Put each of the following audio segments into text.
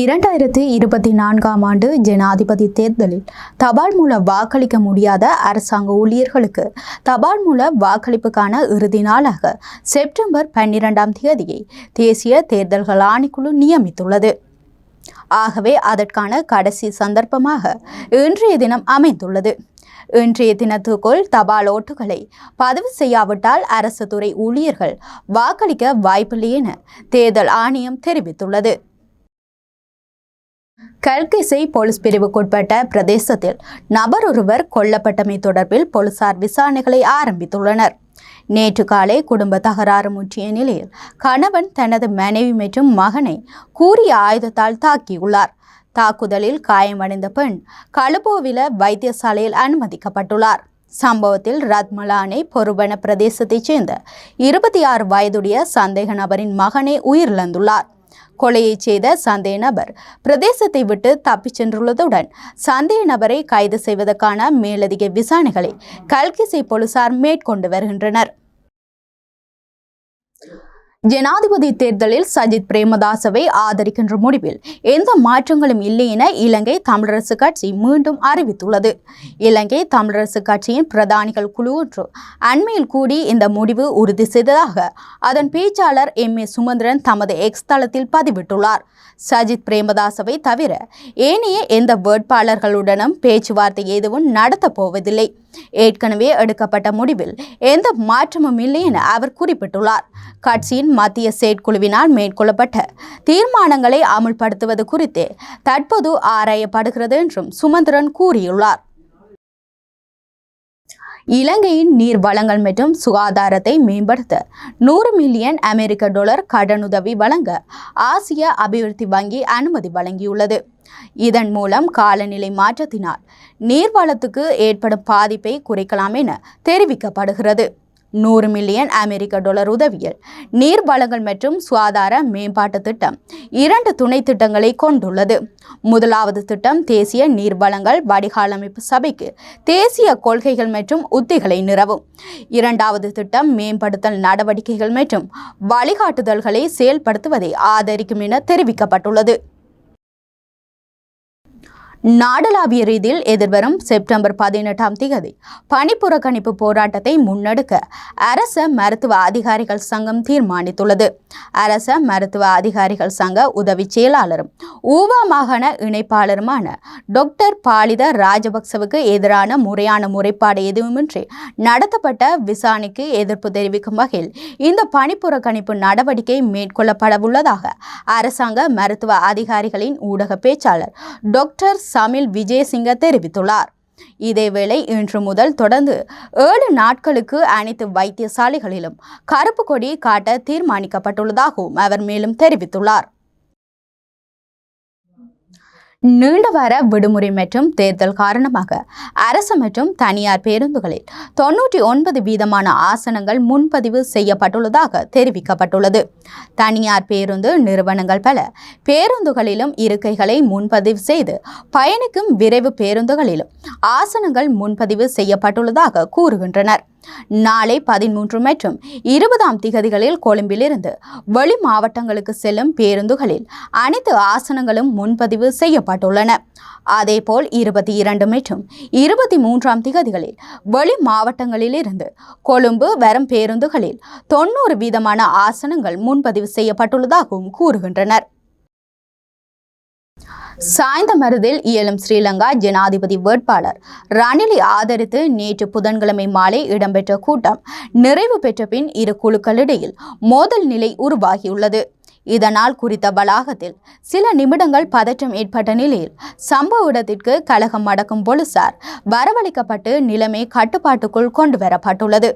இரண்டாயிரத்தி இருபத்தி நான்காம் ஆண்டு ஜனாதிபதி தேர்தலில் தபால் மூல வாக்களிக்க முடியாத அரசாங்க ஊழியர்களுக்கு தபால் மூல வாக்களிப்புக்கான இறுதி நாளாக செப்டம்பர் பன்னிரெண்டாம் தேதியை தேசிய தேர்தல்கள் ஆணைக்குழு நியமித்துள்ளது. ஆகவே அதற்கான கடைசி சந்தர்ப்பமாக இன்றைய தினம் அமைந்துள்ளது. இன்றைய தினத்துக்குள் தபால் ஓட்டுகளை பதிவு செய்யாவிட்டால் அரசு துறை ஊழியர்கள் வாக்களிக்க வாய்ப்பில்லை என தேர்தல் ஆணையம் தெரிவித்துள்ளது. கல்கிசை போலீஸ் பிரிவுக்குட்பட்ட பிரதேசத்தில் நபர் ஒருவர் கொல்லப்பட்டமை தொடர்பில் போலீசார் விசாரணைகளை ஆரம்பித்துள்ளனர். நேற்று காலை குடும்ப தகராறு முற்றிய நிலையில் கணவன் தனது மனைவி மற்றும் மகனை கூறிய ஆயுதத்தால் தாக்கியுள்ளார். தாக்குதலில் காயமடைந்த பெண் களுபோவில வைத்தியசாலையில் அனுமதிக்கப்பட்டுள்ளார். சம்பவத்தில் ரத்மலானை பொறுவன பிரதேசத்தைச் சேர்ந்த இருபத்தி ஆறு வயதுடைய சந்தேக நபரின் மகனே உயிரிழந்துள்ளார். கொலையை செய்த சந்தேக நபர். பிரதேசத்தை விட்டு தப்பிச் சென்றுள்ளதுடன் சந்தேக நபரை கைது செய்வதற்கான மேலதிக விசாரணைகளை கல்கிசை போலீசார் மேற்கொண்டு வருகின்றனர். ஜனாதிபதி தேர்தலில் சஜித் பிரேமதாசவை ஆதரிக்கின்ற முடிவில் எந்த மாற்றங்களும் இல்லை என இலங்கை தமிழரசு கட்சி மீண்டும் அறிவித்துள்ளது. இலங்கை தமிழரசு கட்சியின் பிரதானிகள் குழு ஒன்று அண்மையில் கூடி இந்த முடிவு உறுதி செய்ததாக அதன் பேச்சாளர் எம். ஏ. சுமந்திரன் தமது எக்ஸ் தளத்தில் பதிவிட்டுள்ளார். சஜித் பிரேமதாசவை தவிர ஏனைய எந்த வேட்பாளர்களுடனும் பேச்சுவார்த்தை எதுவும் நடத்தப் போவதில்லை. ஏற்கனவே எடுக்கப்பட்ட முடிவில் எந்த மாற்றமும் இல்லை என அவர் குறிப்பிட்டுள்ளார். கட்சியின் மத்திய செயற்குழுவினால் மேற்கொள்ளப்பட்ட தீர்மானங்களை அமுல்படுத்துவது குறித்து தற்போது ஆராயப்படுகிறது என்றும் சுமந்திரன் கூறியுள்ளார். இலங்கையின் நீர் வளங்கள் மற்றும் சுகாதாரத்தை மேம்படுத்த நூறு மில்லியன் அமெரிக்க டாலர் கடனுதவி வழங்க ஆசிய அபிவிருத்தி வங்கி அனுமதி வழங்கியுள்ளது. இதன் மூலம் காலநிலை மாற்றத்தினால் நீர்வளத்துக்கு ஏற்படும் பாதிப்பை குறைக்கலாம் என தெரிவிக்கப்படுகிறது. நூறு மில்லியன் அமெரிக்க டாலர் உதவியில் நீர் வளங்கள் மற்றும் சுகாதார மேம்பாட்டு திட்டம் இரண்டு துணை திட்டங்களை கொண்டுள்ளது. முதலாவது திட்டம் தேசிய நீர் வளங்கள் வடிகாலமைப்பு சபைக்கு தேசிய கொள்கைகள் மற்றும் உத்திகளை நிறவும் இரண்டாவது திட்டம் மேம்படுத்தல் நடவடிக்கைகள் மற்றும் வழிகாட்டுதல்களை செயல்படுத்துவதை ஆதரிக்கும் என தெரிவிக்கப்பட்டுள்ளது. நாடளாவிய ரீதியில் எதிர்வரும் செப்டம்பர் பதினெட்டாம் தேதி பணிப்புறக்கணிப்பு போராட்டத்தை முன்னெடுக்க அரச மருத்துவ அதிகாரிகள் சங்கம் தீர்மானித்துள்ளது. அரச மருத்துவ அதிகாரிகள் சங்க உதவி செயலாளரும் ஊவா மாகாண இணைப்பாளருமான டாக்டர் பாலித ராஜபக்சவுக்கு எதிரான முறையான முறைப்பாடு எதுவுமின்றி நடத்தப்பட்ட விசாரணைக்கு எதிர்ப்பு தெரிவிக்கும் வகையில் இந்த பணிப்புறக்கணிப்பு நடவடிக்கை மேற்கொள்ளப்படவுள்ளதாக அரசாங்க மருத்துவ அதிகாரிகளின் ஊடக பேச்சாளர் டாக்டர் சமில் விஜயசிங்க தெரிவித்துள்ளார். இதேவேளை இன்று முதல் தொடர்ந்து ஏழு நாட்களுக்கு அனைத்து வைத்தியசாலைகளிலும் கருப்பு கொடி காட்ட தீர்மானிக்கப்பட்டுள்ளதாகவும் அவர் மேலும் தெரிவித்துள்ளார். நீண்ட வார விடுமுறை மற்றும் தேர்தல் காரணமாக அரசு மற்றும் தனியார் பேருந்துகளில் தொன்னூற்றி ஒன்பது வீதமான ஆசனங்கள் முன்பதிவு செய்யப்பட்டுள்ளதாக தெரிவிக்கப்பட்டுள்ளது. தனியார் பேருந்து நிறுவனங்கள் பல பேருந்துகளிலும் இருக்கைகளை முன்பதிவு செய்து பயணிக்கும் விரைவு பேருந்துகளிலும் ஆசனங்கள் முன்பதிவு செய்யப்பட்டுள்ளதாக கூறுகின்றனர். நாளை பதிமூன்று மற்றும் இருபதாம் திகதிகளில் கொழும்பிலிருந்து வெளி மாவட்டங்களுக்கு செல்லும் பேருந்துகளில் அனைத்து ஆசனங்களும் முன்பதிவு செய்யப்பட்டுள்ளன. அதேபோல் இருபத்தி இரண்டு மற்றும் இருபத்தி மூன்றாம் திகதிகளில் வெளி மாவட்டங்களிலிருந்து கொழும்பு வரும் பேருந்துகளில் தொண்ணூறு வீதமான ஆசனங்கள் முன்பதிவு செய்யப்பட்டுள்ளதாகவும் கூறுகின்றனர். சாய்ந்தமருதில் இயலும் ஸ்ரீலங்கா ஜனாதிபதி வேட்பாளர். ரணிலை ஆதரித்து நேற்று புதன்கிழமை மாலை இடம்பெற்ற கூட்டம் நிறைவு பெற்ற பின் இரு குழுக்களிடையில் மோதல் நிலை உருவாகியுள்ளது. இதனால் குறித்த வளாகத்தில் சில நிமிடங்கள் பதற்றம் ஏற்பட்ட நிலையில் சம்பவ இடத்திற்கு கழகம் அடக்கும் போலீசார் வரவழைக்கப்பட்டு நிலைமை கட்டுப்பாட்டுக்குள் கொண்டு வரப்பட்டுள்ளது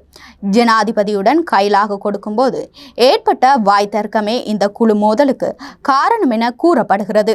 ஜனாதிபதியுடன் கைலாக கொடுக்கும்போது ஏற்பட்ட வாய் தர்க்கமே இந்த குழு மோதலுக்கு காரணம் என கூறப்படுகிறது.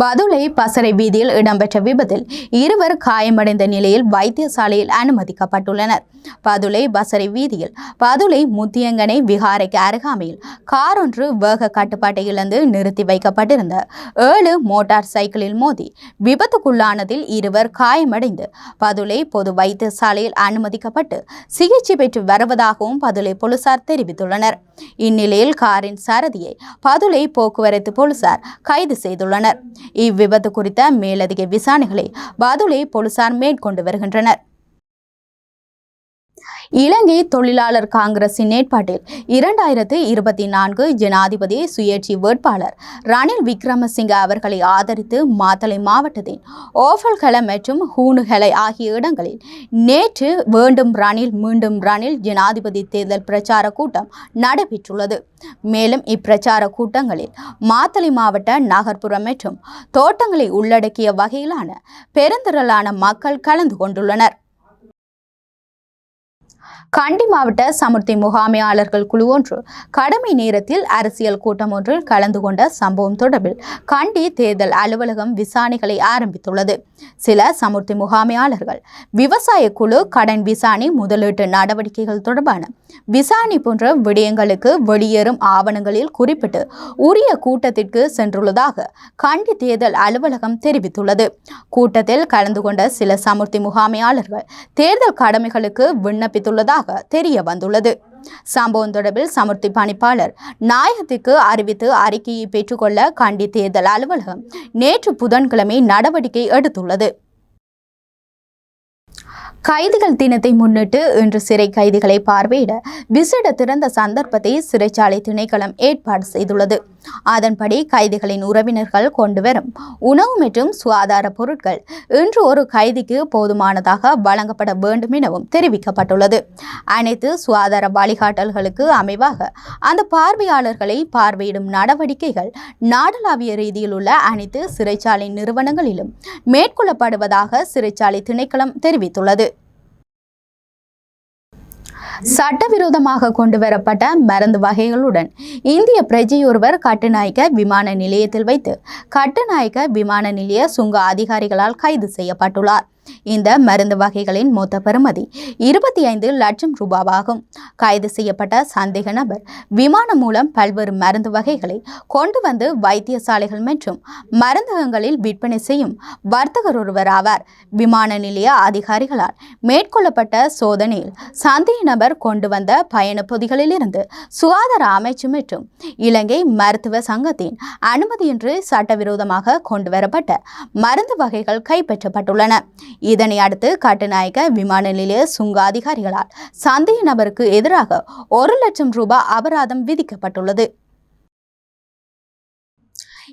பதுளை பசறை வீதியில் இடம்பெற்ற விபத்தில் இருவர் காயமடைந்த நிலையில் வைத்தியசாலையில் அனுமதிக்கப்பட்டுள்ளனர். பதுளை பசறை வீதியில் பதுளை முத்தியங்கனை விகாரைக்கு அருகாமையில் கார் ஒன்று வேக கட்டுப்பாட்டை இழந்து நிறுத்தி வைக்கப்பட்டிருந்த ஏழு மோட்டார் சைக்கிளில் மோதி விபத்துக்குள்ளானதில் இருவர் காயமடைந்து பதுளை பொது வைத்தியசாலையில் அனுமதிக்கப்பட்டு சிகிச்சை பெற்று வருவதாகவும் பதுளை போலீசார் தெரிவித்துள்ளனர். இந்நிலையில் காரின் சாரதியை பதுளை போக்குவரத்து போலீசார் கைது செய்துள்ளனர். இவ்விபத்து குறித்த மேலதிக விசாரணைகளை பாதுளை போலீசார் மேற்கொண்டு வருகின்றனர். இலங்கை தொழிலாளர் காங்கிரசின் ஏற்பாட்டில் இரண்டாயிரத்து இருபத்தி நான்கு ஜனாதிபதி சுயேட்சை வேட்பாளர் ரணில் விக்ரமசிங்க அவர்களை ஆதரித்து மாத்தளை மாவட்டத்தின் ஓஃபல்கல மற்றும் ஹூனுகலை ஆகிய இடங்களில் நேற்று வேண்டும் ரணில் மீண்டும் ரணில் ஜனாதிபதி தேர்தல் பிரச்சார கூட்டம் நடைபெற்றுள்ளது. மேலும் இப்பிரச்சார கூட்டங்களில் மாத்தளை மாவட்ட நகர்ப்புறம் மற்றும் தோட்டங்களை உள்ளடக்கிய வகையிலான பெருந்திரளான மக்கள் கலந்து கொண்டுள்ளனர். கண்டி மாவட்ட சமுர்த்தி முகாமையாளர்கள் குழு ஒன்று கடமை நேரத்தில் அரசியல் கூட்டம் ஒன்றில் கலந்து கொண்ட சம்பவம் தொடர்பில் கண்டி தேர்தல் அலுவலகம் விசாரணைகளை ஆரம்பித்துள்ளது. சில சமுர்த்தி முகாமையாளர்கள் விவசாய குழு கடன் விசாரணை முதலீட்டு நடவடிக்கைகள் தொடர்பான விசாரணை போன்ற விடயங்களுக்கு வெளியேறும் ஆவணங்களில் குறிப்பிட்டு உரிய கூட்டத்திற்கு சென்றுள்ளதாக கண்டி தேர்தல் அலுவலகம் தெரிவித்துள்ளது. கூட்டத்தில் கலந்து கொண்ட சில சமுர்த்தி முகாமையாளர்கள் தேர்தல் கடமைகளுக்கு விண்ணப்பித்துள்ளதாக தெரிய வந்துள்ளது. சம்பவம் தொடர்பில் சமுர்த்தி பணிப்பாளர் நாயகத்துக்கு அறிவித்து அறிக்கையை பெற்றுக்கொள்ள கண்டி தேர்தல் அலுவலகம் நேற்று புதன்கிழமை நடவடிக்கை எடுத்துள்ளது. கைதிகள் தினத்தை முன்னிட்டு இன்று சிறை கைதிகளை பார்வையிட விசேட திறந்த சந்தர்ப்பத்தை சிறைச்சாலை திணைக்களம் ஏற்பாடு செய்துள்ளது. அதன்படி கைதிகளின் உறவினர்கள் கொண்டு வரும் உணவு மற்றும் சுகாதார பொருட்கள் இன்று ஒரு கைதிக்கு போதுமானதாக வழங்கப்பட வேண்டும் எனவும் தெரிவிக்கப்பட்டுள்ளது. அனைத்து சுகாதார வழிகாட்டல்களுக்கு அமைவாக அந்த பார்வையாளர்களை பார்வையிடும் நடவடிக்கைகள் நாடளாவிய ரீதியில் உள்ள அனைத்து சிறைச்சாலை நிறுவனங்களிலும் மேற்கொள்ளப்படுவதாக சிறைச்சாலை திணைக்களம் தெரிவித்துள்ளது. சட்டவிரோதமாக கொண்டு வரப்பட்ட மருந்து வகைகளுடன் இந்திய பிரஜையொருவர் கட்டுநாயக்க விமான நிலையத்தில் வைத்து கட்டுநாயக்க விமான நிலைய சுங்க அதிகாரிகளால் கைது செய்யப்பட்டுள்ளார். இந்த மருந்து வகைகளின் மொத்த பெறுமதி இருபத்தி ஐந்து லட்சம் ரூபாவாகும். கைது செய்யப்பட்ட சந்தேக நபர் விமானம் மூலம் பல்வேறு மருந்து வகைகளை கொண்டு வந்து வைத்தியசாலைகள் மற்றும் மருந்தகங்களில் விற்பனை செய்யும் வர்த்தகர் ஒருவர் ஆவார். விமான நிலைய அதிகாரிகளால் மேற்கொள்ளப்பட்ட சோதனையில் சந்தேக நபர் கொண்டு வந்த பயண பொதிகளிலிருந்து சுகாதார அமைச்சு மற்றும் இலங்கை மருத்துவ சங்கத்தின் அனுமதியின்றி சட்டவிரோதமாக கொண்டு வரப்பட்ட மருந்து வகைகள் கைப்பற்றப்பட்டுள்ளன. இதனை அடுத்து கட்டுநாயக்க விமான நிலைய சுங்க அதிகாரிகளால் சந்தேக நபருக்கு எதிராக ஒரு லட்சம் ரூபாய் அபராதம் விதிக்கப்பட்டுள்ளது.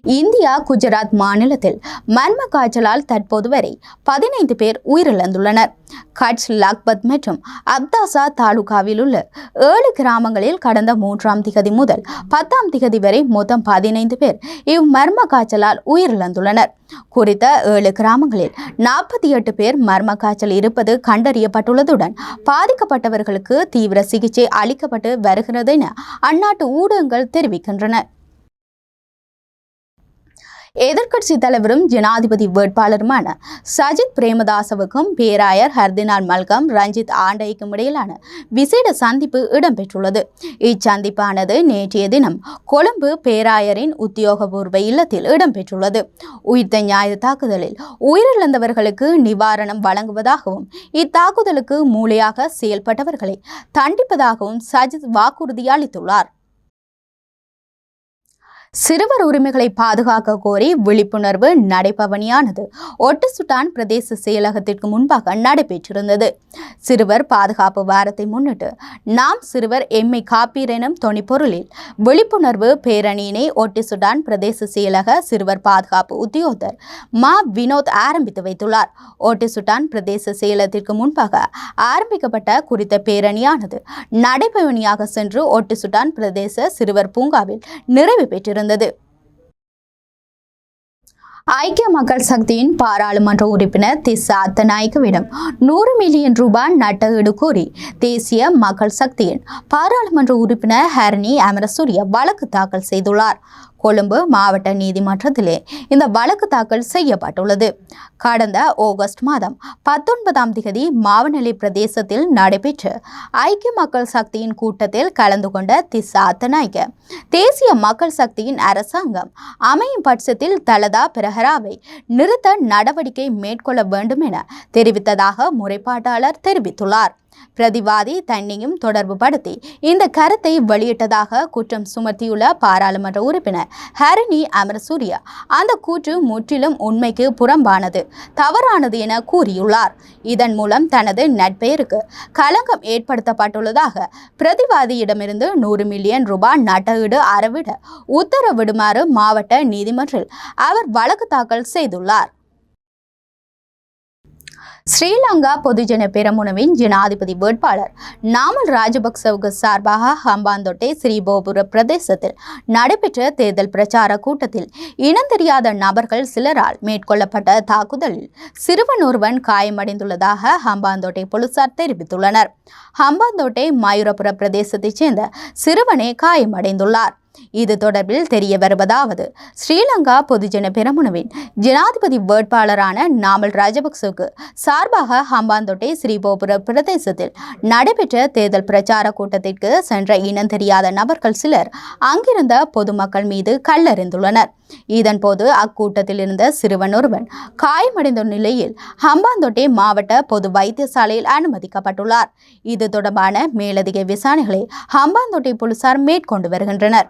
இந்தியா குஜராத் மாநிலத்தில் மர்ம காய்ச்சலால் தற்போது வரை பதினைந்து பேர் உயிரிழந்துள்ளனர். கட்ச் லக்பத் மற்றும் அப்தாசா தாலுகாவில் உள்ள ஏழு கிராமங்களில் கடந்த மூன்றாம் திகதி முதல் பத்தாம் திகதி வரை மொத்தம் பதினைந்து பேர் இம்மர்ம காய்ச்சலால் உயிரிழந்துள்ளனர். குறித்த ஏழு கிராமங்களில் நாற்பத்தி எட்டு பேர் மர்ம காய்ச்சல் இருப்பது கண்டறியப்பட்டுள்ளதுடன் பாதிக்கப்பட்டவர்களுக்கு தீவிர சிகிச்சை அளிக்கப்பட்டு வருகிறது என அந்நாட்டு ஊடகங்கள் தெரிவிக்கின்றன. எதிர்க்கட்சி தலைவரும் ஜனாதிபதி வேட்பாளருமான சஜித் பிரேமதாசவுக்கும் பேராயர் ஹர்தினால் மல்கம் ரஞ்சித் ஆண்டைக்கும் இடையிலான விசேட சந்திப்பு இடம்பெற்றுள்ளது. இச்சந்திப்பானது நேற்றைய தினம் கொழும்பு பேராயரின் உத்தியோகபூர்வ இல்லத்தில் இடம்பெற்றுள்ளது. உயிர்த்த ஞாயிறு தாக்குதலில் உயிரிழந்தவர்களுக்கு நிவாரணம் வழங்குவதாகவும் இத்தாக்குதலுக்கு மூளையாக செயல்பட்டவர்களை தண்டிப்பதாகவும் சஜித் வாக்குறுதி அளித்துள்ளார். சிறுவர் உரிமைகளை பாதுகாக்க கோரி விழிப்புணர்வு நடைபவனியானது. ஒட்டுசுட்டான் பிரதேச செயலகத்திற்கு முன்பாக நடைபெற்றிருந்தது. சிறுவர் பாதுகாப்பு வாரத்தை முன்னிட்டு நாம் சிறுவர் எம்மை காப்பீர் எனும் தொனிப்பொருளில் விழிப்புணர்வு பேரணியினை ஒட்டிசுடான் பிரதேச செயலக சிறுவர் பாதுகாப்பு உத்தியோகர் மா வினோத் ஆரம்பித்து வைத்துள்ளார். ஒட்டிசுட்டான் பிரதேச செயலகத்திற்கு முன்பாக ஆரம்பிக்கப்பட்ட குறித்த பேரணியானது நடைபவனியாக சென்று ஒட்டிசுட்டான் பிரதேச சிறுவர் பூங்காவில் நிறைவு பெற்றிருந்தது. இருந்தது. ஐக்கிய மக்கள் சக்தியின் பாராளுமன்ற உறுப்பினர் திஸ்ஸா அத்தநாயக்கவிடம் நூறு மில்லியன் ரூபாய் நட்டஈடு கோரி தேசிய மக்கள் சக்தியின் பாராளுமன்ற உறுப்பினர் ஹரணி அமரசூரிய வழக்கு தாக்கல் செய்துள்ளார். கொழும்பு மாவட்ட நீதிமன்றத்திலே இந்த வழக்கு தாக்கல் செய்யப்பட்டுள்ளது. கடந்த ஆகஸ்ட் மாதம் பத்தொன்பதாம் தேதி மாவனலி பிரதேசத்தில் நடைபெற்ற ஐக்கிய மக்கள் சக்தியின் கூட்டத்தில் கலந்து கொண்ட திசா தேசிய மக்கள் சக்தியின் அரசாங்கம் அமையும் பட்சத்தில் தலதா பிரஹராவை நிறுத்த நடவடிக்கை மேற்கொள்ள வேண்டும் என தெரிவித்ததாக முறைப்பாட்டாளர் தெரிவித்துள்ளார். பிரதிவாதி தன்னையும் தொடர்பு படுத்தி இந்த கருத்தை வெளியிட்டதாக குற்றம் சுமத்தியுள்ள பாராளுமன்ற உறுப்பினர் ஹரிணி அமரசூரியா. அந்த கூற்று முற்றிலும் உண்மைக்கு புறம்பானது தவறானது என கூறியுள்ளார். இதன் மூலம் தனது நட்பெயருக்கு களங்கம் ஏற்படுத்தப்பட்டுள்ளதாக பிரதிவாதியிடமிருந்து நூறு மில்லியன் ரூபாய் நட்டஈடு அறவிட உத்தரவிடுமாறு மாவட்ட நீதிமன்றில் அவர் வழக்கு தாக்கல் செய்துள்ளார். ஸ்ரீலங்கா பொதுஜன பெரமுனவின் ஜனாதிபதி வேட்பாளர் நாமல் ராஜபக்சவுக்கு சார்பாக ஹம்பாந்தோட்டை ஸ்ரீபோபுர பிரதேசத்தில் நடைபெற்ற தேர்தல் பிரச்சார கூட்டத்தில் இனம் தெரியாத நபர்கள் சிலரால் மேற்கொள்ளப்பட்ட தாக்குதலில் சிறுவன் ஒருவன் காயமடைந்துள்ளதாக ஹம்பாந்தோட்டை போலீசார் தெரிவித்துள்ளனர். ஹம்பாந்தோட்டை மயூரபுர பிரதேசத்தைச் சேர்ந்த சிறுவனே காயமடைந்துள்ளார். இது தொடர்பில் தெரிய வருவதாவது ஸ்ரீலங்கா பொதுஜன பெரமுனவின் ஜனாதிபதி வேட்பாளரான நாமல் ராஜபக்சவுக்கு சார்பாக ஹம்பாந்தோட்டை ஸ்ரீபோபுர பிரதேசத்தில் நடைபெற்ற தேர்தல் பிரச்சார கூட்டத்திற்கு சென்ற இனம் தெரியாத நபர்கள் சிலர் அங்கிருந்த பொதுமக்கள் மீது கல்லறிந்துள்ளனர். இதன்போது அக்கூட்டத்தில் இருந்த சிறுவன் ஒருவன் காயமடைந்த நிலையில் ஹம்பாந்தோட்டை மாவட்ட பொது வைத்தியசாலையில் அனுமதிக்கப்பட்டுள்ளார். இது தொடர்பான மேலதிக விசாரணைகளை ஹம்பாந்தோட்டை போலீசார் மேற்கொண்டு வருகின்றனர்.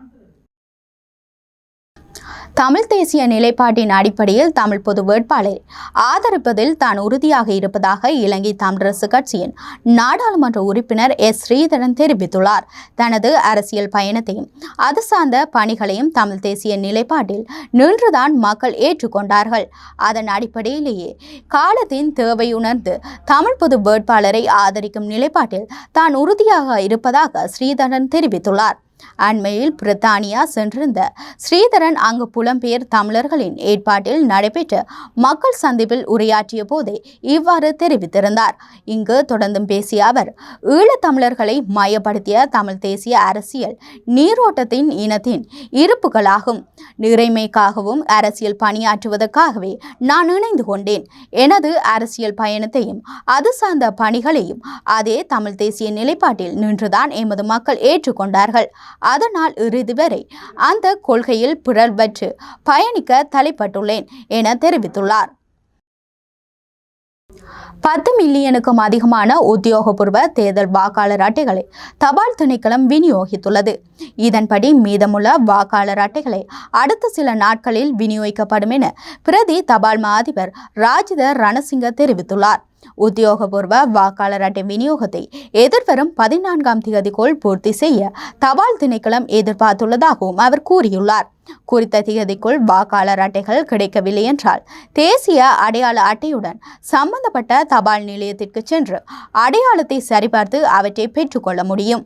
தமிழ் தேசிய நிலைப்பாட்டின் அடிப்படையில் தமிழ் பொது வேட்பாளரை ஆதரிப்பதில் தான் உறுதியாக இருப்பதாக இலங்கை தமிழரசு கட்சியின் நாடாளுமன்ற உறுப்பினர் எஸ். ஸ்ரீதரன் தெரிவித்துள்ளார். தனது அரசியல் பயணத்தையும் அது சார்ந்த பணிகளையும் தமிழ் தேசிய நிலைப்பாட்டில் நின்றுதான் மக்கள் ஏற்றுக்கொண்டார்கள். அதன் அடிப்படையிலேயே காலத்தின் தேவை உணர்ந்து தமிழ் பொது வேட்பாளரை ஆதரிக்கும் நிலைப்பாட்டில் தான் உறுதியாக இருப்பதாக ஸ்ரீதரன் தெரிவித்துள்ளார். அண்மையில் பிரித்தானியா சென்றிருந்த ஸ்ரீதரன் அங்கு புலம்பெயர் தமிழர்களின் ஏற்பாட்டில் நடைபெற்ற மக்கள் சந்திப்பில் உரையாற்றிய போதே இவ்வாறு தெரிவித்திருந்தார். இங்கு தொடர்ந்தும் பேசிய அவர் ஈழத்தமிழர்களை மையப்படுத்திய தமிழ் தேசிய அரசியல் நீரோட்டத்தின் இனத்தின் இருப்புகளாகும். நிறைமைக்காகவும் அரசியல் பணியாற்றுவதற்காகவே நான் இணைந்து கொண்டேன். எனது அரசியல் பயணத்தையும் அது சார்ந்த பணிகளையும் அதே தமிழ் தேசிய நிலைப்பாட்டில் நின்றுதான் எமது மக்கள் ஏற்றுக்கொண்டார்கள். அதனால் இறுதி வரை அந்த கொள்கையில் பிறழ்வற்று பயணிக்க தலைப்பட்டுள்ளேன் என தெரிவித்துள்ளார். பத்து மில்லியனுக்கும் அதிகமான உத்தியோகபூர்வ தேர்தல் வாக்காளர் அட்டைகளை தபால் திணைக்களம் விநியோகித்துள்ளது. இதன்படி மீதமுள்ள வாக்காளர் அட்டைகளை அடுத்த சில நாட்களில் விநியோகிக்கப்படும் என பிரதி தபால் மா அதிபர் ராஜித ரணசிங்க தெரிவித்துள்ளார். உத்தியோகபூர்வ வாக்காளர் அட்டை விநியோகத்தை எதிர்வரும் பதினான்காம் தேதிக்குள் பூர்த்தி செய்ய தபால் திணைக்களம் எதிர்பார்த்துள்ளதாகவும் அவர் கூறியுள்ளார். குறித்த தேதிக்குள் வாக்காளர் அட்டைகள் கிடைக்கவில்லை என்றால் தேசிய அடையாள அட்டையுடன் சம்பந்தப்பட்ட தபால் நிலையத்திற்கு சென்று அடையாளத்தை சரிபார்த்து அவற்றை பெற்றுக்கொள்ள முடியும்.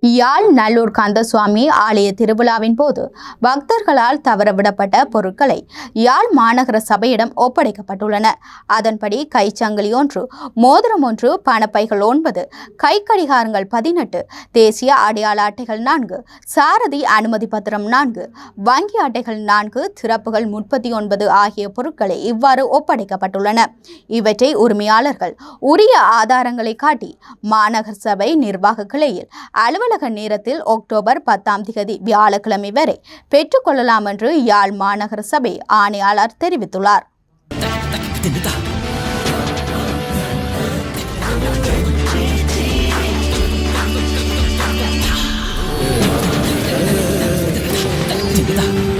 யாழ் நல்லூர் கந்தசுவாமி ஆலய திருவிழாவின் போது பக்தர்களால் தவறவிடப்பட்ட பொருட்களை யாழ் மாநகர சபையிடம் ஒப்படைக்கப்பட்டுள்ளன. அதன்படி கைச்சங்கிலி ஒன்று மோதிரம் ஒன்று பணப்பைகள் ஒன்பது கை கடிகாரங்கள் பதினெட்டு தேசிய அடையாள அட்டைகள் நான்கு சாரதி அனுமதி பத்திரம் நான்கு வங்கி அட்டைகள் நான்கு சிறப்புகள் முப்பத்தி ஒன்பது ஆகிய பொருட்களை இவ்வாறு ஒப்படைக்கப்பட்டுள்ளன. இவற்றை உரிமையாளர்கள் உரிய ஆதாரங்களை காட்டி மாநகர சபை நிர்வாக கிளையில் அலுவலக நேரத்தில் அக்டோபர் பத்தாம் தேதி வியாழக்கிழமை வரை பெற்றுக்கொள்ளலாம் என்று யாழ் மாநகர சபை ஆணையாளர் தெரிவித்துள்ளார் Yeah.